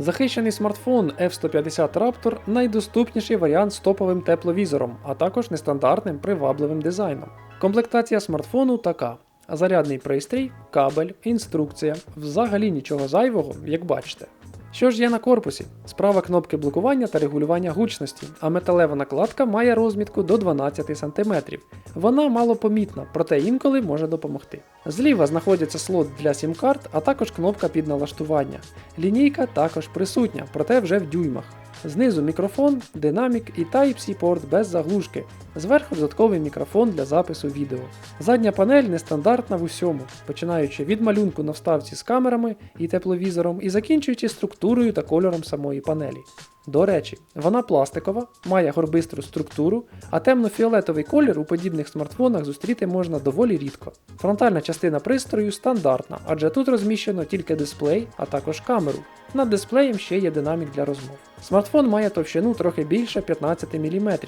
Захищений смартфон F150 Raptor найдоступніший варіант з топовим тепловізором, а також нестандартним привабливим дизайном. Комплектація смартфону така: зарядний пристрій, кабель, інструкція, взагалі нічого зайвого, як бачите. Що ж є на корпусі? Справа кнопки блокування та регулювання гучності, а металева накладка має розмітку до 12 см. Вона малопомітна, проте інколи може допомогти. Зліва знаходиться слот для сім-карт, а також кнопка під налаштування. Лінійка також присутня, проте вже в дюймах. Знизу мікрофон, динамік і Type-C порт без заглушки. Зверху додатковий мікрофон для запису відео. Задня панель нестандартна в усьому, починаючи від малюнку на вставці з камерами і тепловізором і закінчуючи структурою та кольором самої панелі. До речі, вона пластикова, має горбистру структуру, а темно-фіолетовий колір у подібних смартфонах зустріти можна доволі рідко. Фронтальна частина пристрою стандартна, адже тут розміщено тільки дисплей, а також камеру. Над дисплеєм ще є динамік для розмов. Смартфон має товщину трохи більше 15 мм,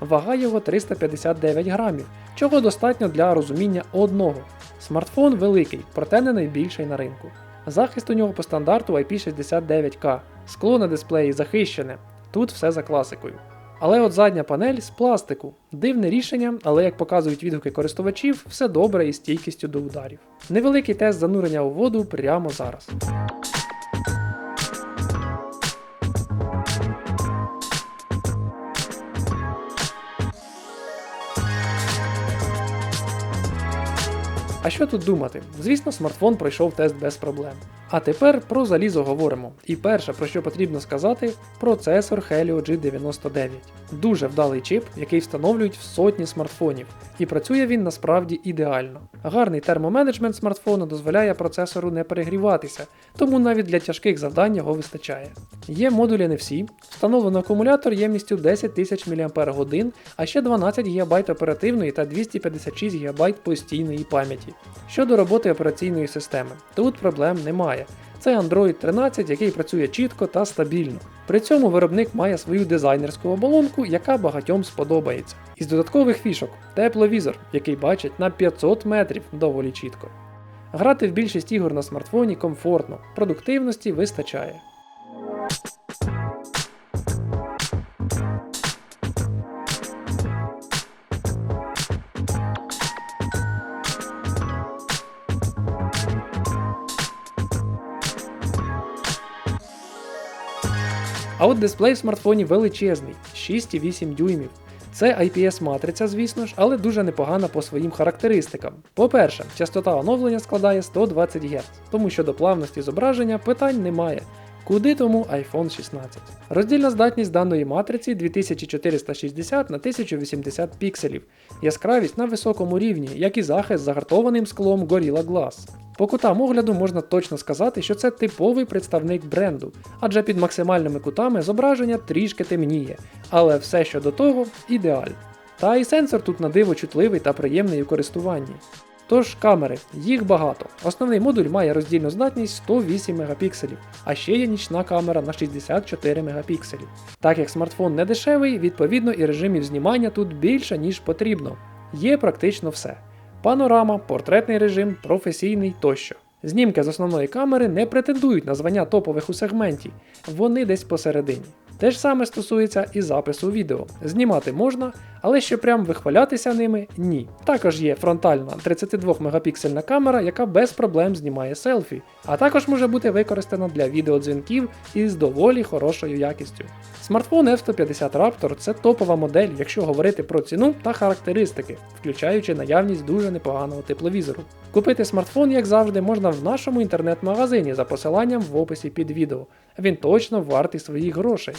вага його 359 грамів, чого достатньо для розуміння одного. Смартфон великий, проте не найбільший на ринку. Захист у нього по стандарту IP69K. Скло на дисплеї захищене. Тут все за класикою. Але от задня панель з пластику. Дивне рішення, але як показують відгуки користувачів, все добре із стійкістю до ударів. Невеликий тест занурення у воду прямо зараз. А що тут думати? Звісно, смартфон пройшов тест без проблем. А тепер про залізо говоримо. І перше, про що потрібно сказати, процесор Helio G99. Дуже вдалий чип, який встановлюють в сотні смартфонів, і працює він насправді ідеально. Гарний термоменеджмент смартфону дозволяє процесору не перегріватися, тому навіть для тяжких завдань його вистачає. Є модулі всі, встановлено акумулятор ємністю 10 тисяч мАч, а ще 12 ГБ оперативної та 256 ГБ постійної пам'яті. Щодо роботи операційної системи, тут проблем немає. Це Android 13, який працює чітко та стабільно. При цьому виробник має свою дизайнерську оболонку, яка багатьом сподобається. Із додаткових фішок тепловізор, який бачить на 500 метрів доволі чітко. Грати в більшість ігор на смартфоні комфортно, продуктивності вистачає. А от дисплей в смартфоні величезний 6,8 дюймів. Це IPS-матриця, звісно ж, але дуже непогана по своїм характеристикам. По-перше, частота оновлення складає 120 Гц, тому що до плавності зображення питань немає. Куди тому iPhone 16. Роздільна здатність даної матриці 2460 на 1080 пікселів, яскравість на високому рівні, як і захист загартованим склом Gorilla Glass. По кутам огляду можна точно сказати, що це типовий представник бренду, адже під максимальними кутами зображення трішки темніє, але все що до того ідеально. Та і сенсор тут на диво чутливий та приємний у користуванні. Тож камери, їх багато. Основний модуль має роздільну здатність 108 Мп, а ще є нічна камера на 64 Мп. Так як смартфон не дешевий, відповідно і режимів знімання тут більше, ніж потрібно. Є практично все. Панорама, портретний режим, професійний тощо. Знімки з основної камери не претендують на звання топових у сегменті, вони десь посередині. Те ж саме стосується і запису відео. Знімати можна, але що прям вихвалятися ними ні. Також є фронтальна 32 мегапіксельна камера, яка без проблем знімає селфі, а також може бути використана для відеодзвінків із доволі хорошою якістю. Смартфон F150 Raptor це топова модель, якщо говорити про ціну та характеристики, включаючи наявність дуже непоганого тепловізору. Купити смартфон, як завжди, можна в нашому інтернет-магазині за посиланням в описі під відео. Він точно вартий своїх грошей.